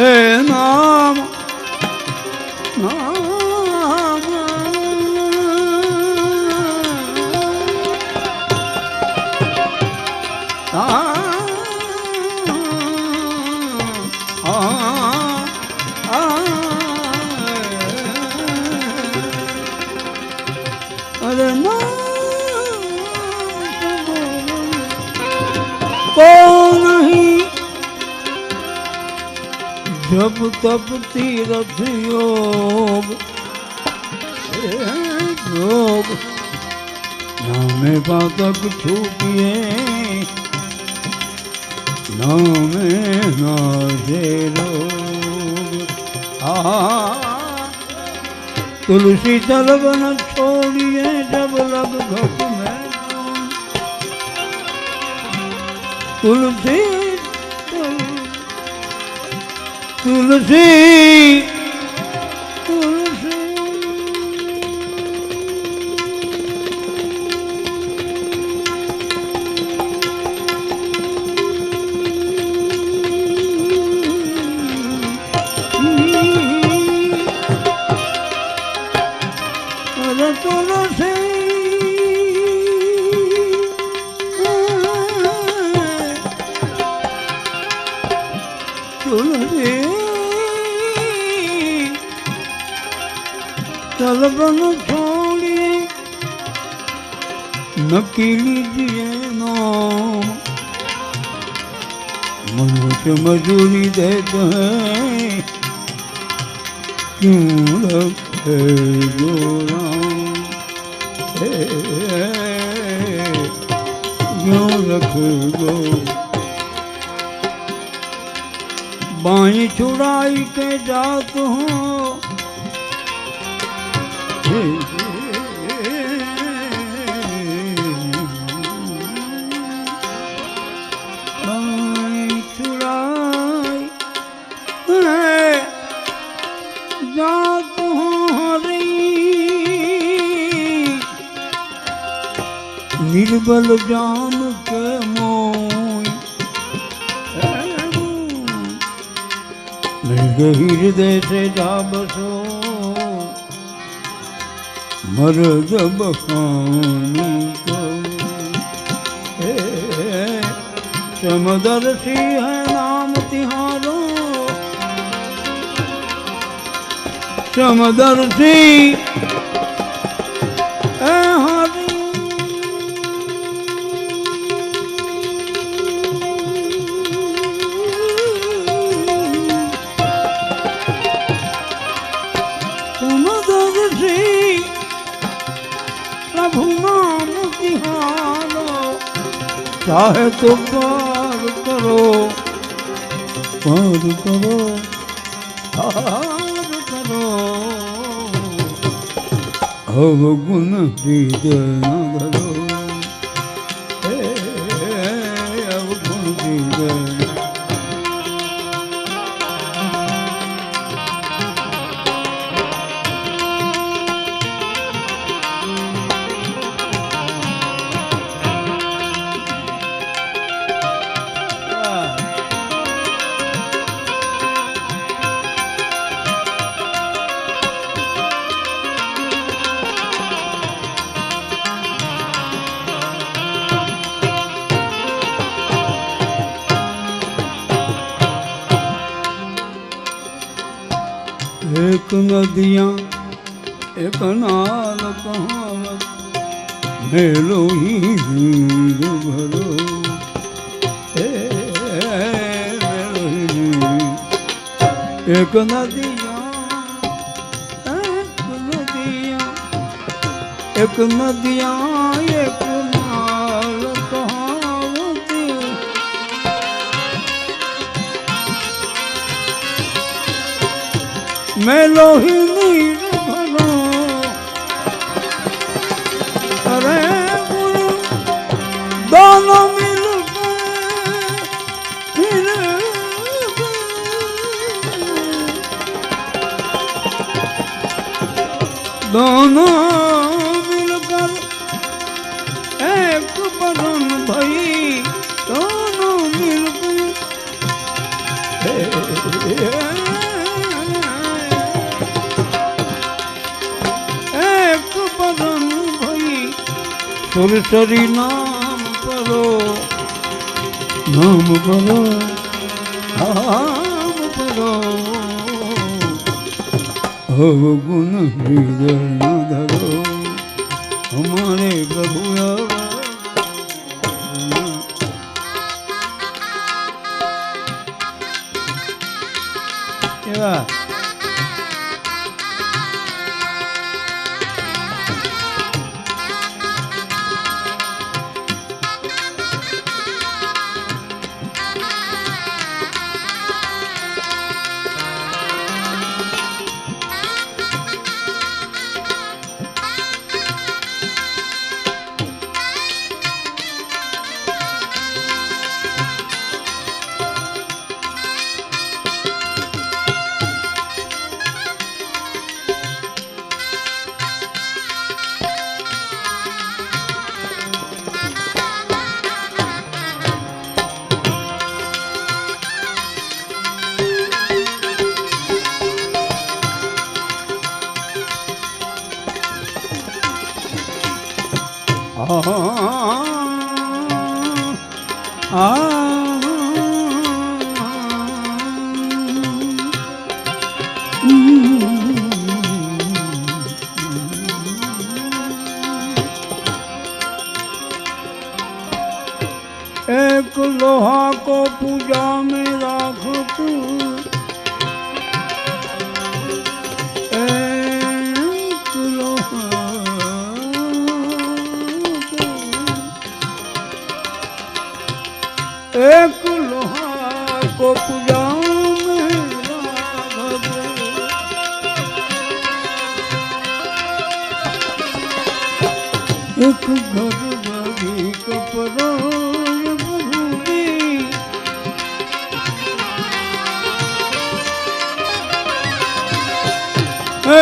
હે નામ જપ તપ તીરથ યોગ યોગ નામે પાતક છૂટીએ નામે નાજેરો આ તુલસી તલબન છોડીએ જબ લગ ઘટ મેં તુલસી તુલસી લગન છોડી નકી લીધીનો મનુષ્ય મજૂરી દે ક્યું લખે ગોરામ ક્યું લખે ગો બાઈ છોડાઈ કે જાત હું નિર્બલ જાન કે મોય ગહીર દેશે ડાબસો મર જબ સમદર્શી હૈ નામ તિહારો. સમદર્શી ચાહે તો પાર કરો પાર કરો પાર કરો અવગુણ હૃદય ન નદિયા એક નાલ કહાવત મેલો હી હીર ભરો. એક નદિયા એક નદિયા मैं लोही સુરસરી નામ કરો નામ કરો નામ કરો. હો ગુણ હૃદય ન ધરો, અમારે પ્રભુ એવા एक लोहा को पूजा में राखो तू को- एक लोहा को पूजा में राखो एक घर बारी कपड़ो भूमि હે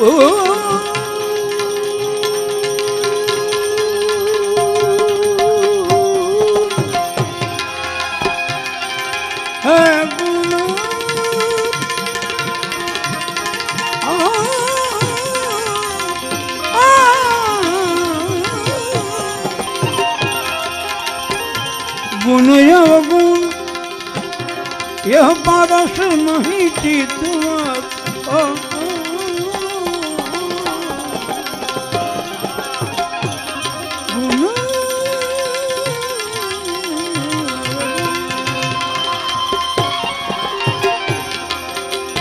ગુણ ગુણ અવગુણ એ પારસ નહીં ચિતવા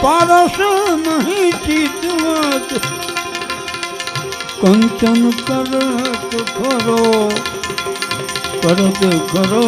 પારસ નહીં ચિતવત કંચન કરત કરત ખરો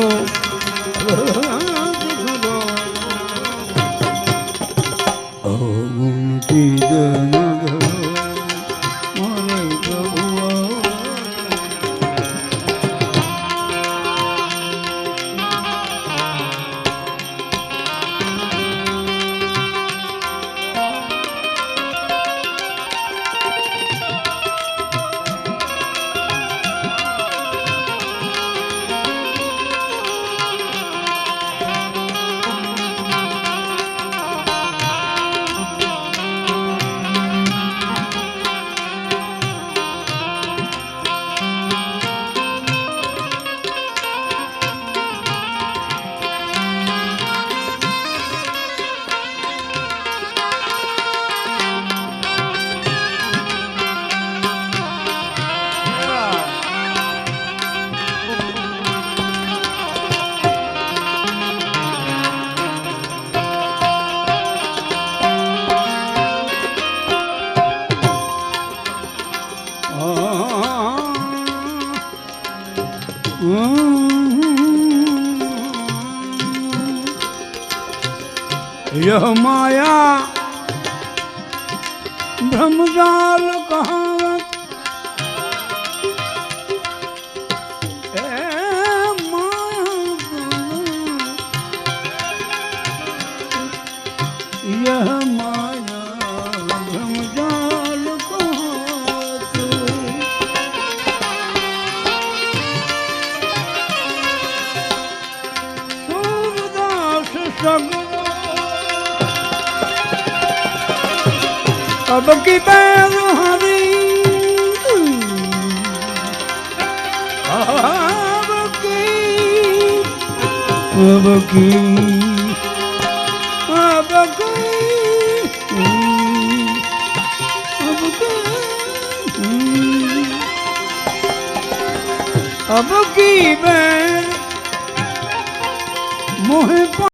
यह माया भ्रमजाल कहावत ए अब की बैर हरी अब की अब की अब की